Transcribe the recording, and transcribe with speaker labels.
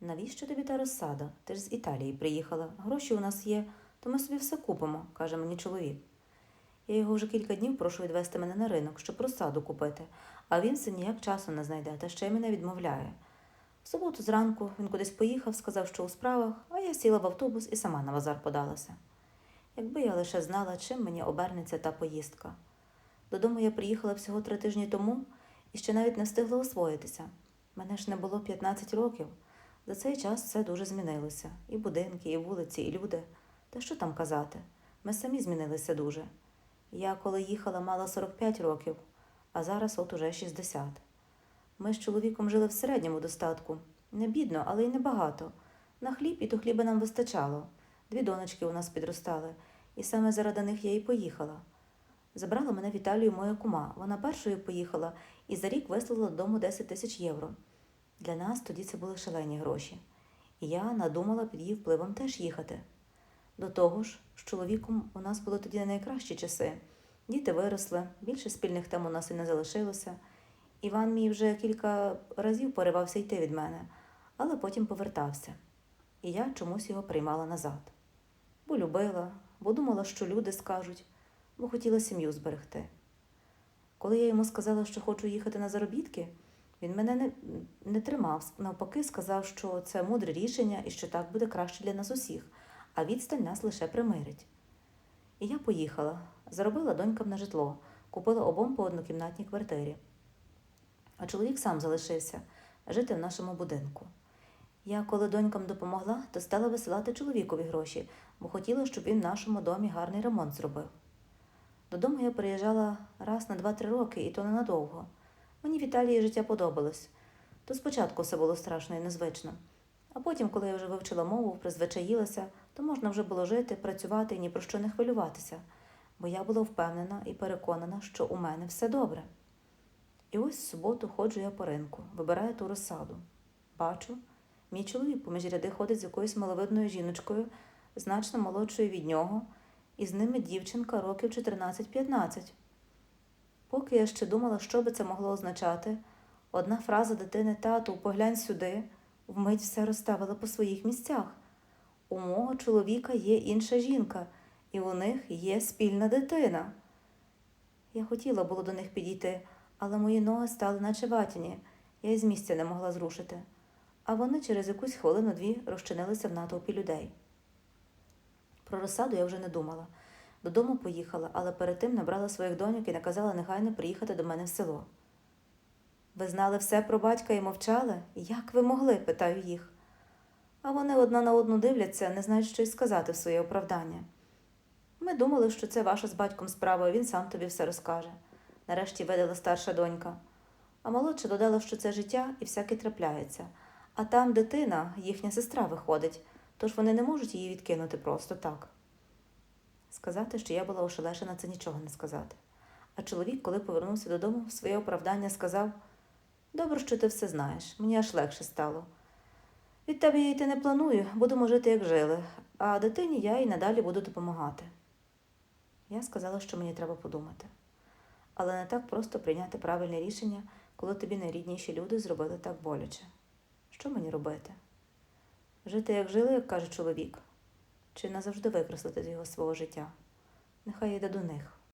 Speaker 1: Навіщо тобі та розсада? Ти ж з Італії приїхала. Гроші у нас є, то ми собі все купимо, каже мені чоловік. Я його вже кілька днів прошу відвести мене на ринок, щоб розсаду купити, а він все ніяк часу не знайде, та ще й мене відмовляє. В суботу зранку він кудись поїхав, сказав, що у справах, а я сіла в автобус і сама на базар подалася. Якби я лише знала, чим мені обернеться та поїздка. Додому я приїхала всього три тижні тому і ще навіть не встигла освоїтися. Мене ж не було 15 років. За цей час все дуже змінилося. І будинки, і вулиці, і люди. Та що там казати? Ми самі змінилися дуже. Я, коли їхала, мала 45 років, а зараз от уже 60. Ми з чоловіком жили в середньому достатку. Не бідно, але й небагато. На хліб і то хліба нам вистачало. Дві донечки у нас підростали, і саме заради них я і поїхала. Забрала мене в Італію моя кума. Вона першою поїхала і за рік вислала додому 10 тисяч євро. Для нас тоді це були шалені гроші. І я надумала під її впливом теж їхати. До того ж, з чоловіком у нас були тоді найкращі часи. Діти виросли, більше спільних тем у нас і не залишилося. Іван мій вже кілька разів поривався йти від мене, але потім повертався. І я чомусь його приймала назад. Бо любила, бо думала, що люди скажуть, бо хотіла сім'ю зберегти. Коли я йому сказала, що хочу їхати на заробітки, він мене не, не тримав, навпаки, сказав, що це мудре рішення і що так буде краще для нас усіх, а відстань нас лише примирить. І я поїхала, заробила донькам на житло, купила обом по однокімнатній квартирі. А чоловік сам залишився жити в нашому будинку. Я, коли донькам допомогла, то стала висилати чоловікові гроші, бо хотіла, щоб він в нашому домі гарний ремонт зробив. Додому я приїжджала раз на 2-3 роки, і то ненадовго. Мені в Італії життя подобалось. То спочатку все було страшно і незвично. А потім, коли я вже вивчила мову, призвичаїлася, то можна вже було жити, працювати і ні про що не хвилюватися, бо я була впевнена і переконана, що у мене все добре. І ось в суботу ходжу я по ринку, вибираю ту розсаду. Бачу, мій чоловік поміж ряди ходить з якоюсь маловидною жіночкою, значно молодшою від нього, і з ними дівчинка років 14-15. Поки я ще думала, що би це могло означати, одна фраза дитини тату, поглянь сюди, вмить все розставила по своїх місцях. У мого чоловіка є інша жінка, і у них є спільна дитина. Я хотіла було до них підійти, але мої ноги стали наче ватяні, я й з місця не могла зрушити, а вони через якусь хвилину-дві розчинилися в натовпі людей. Про розсаду я вже не думала. Додому поїхала, але перед тим набрала своїх доньок і наказала негайно приїхати до мене в село. Ви знали все про батька і мовчали? Як ви могли? питаю їх. А вони одна на одну дивляться, не знають, що й сказати в своє оправдання. Ми думали, що це ваша з батьком справа, і він сам тобі все розкаже. Нарешті видала старша донька. А молодша додала, що це життя і всяке трапляється. А там дитина, їхня сестра виходить, тож вони не можуть її відкинути просто так. Сказати, що я була ошелешена, це нічого не сказати. А чоловік, коли повернувся додому, в своє оправдання сказав: Добре, що ти все знаєш, мені аж легше стало. Від тебе я йти не планую, будемо жити, як жили, а дитині я і надалі буду допомагати. Я сказала, що мені треба подумати. Але не так просто прийняти правильне рішення, коли тобі найрідніші люди зробили так боляче. Що мені робити? Жити, як жили, як каже чоловік, чи назавжди викреслити з його свого життя? Нехай йде до них.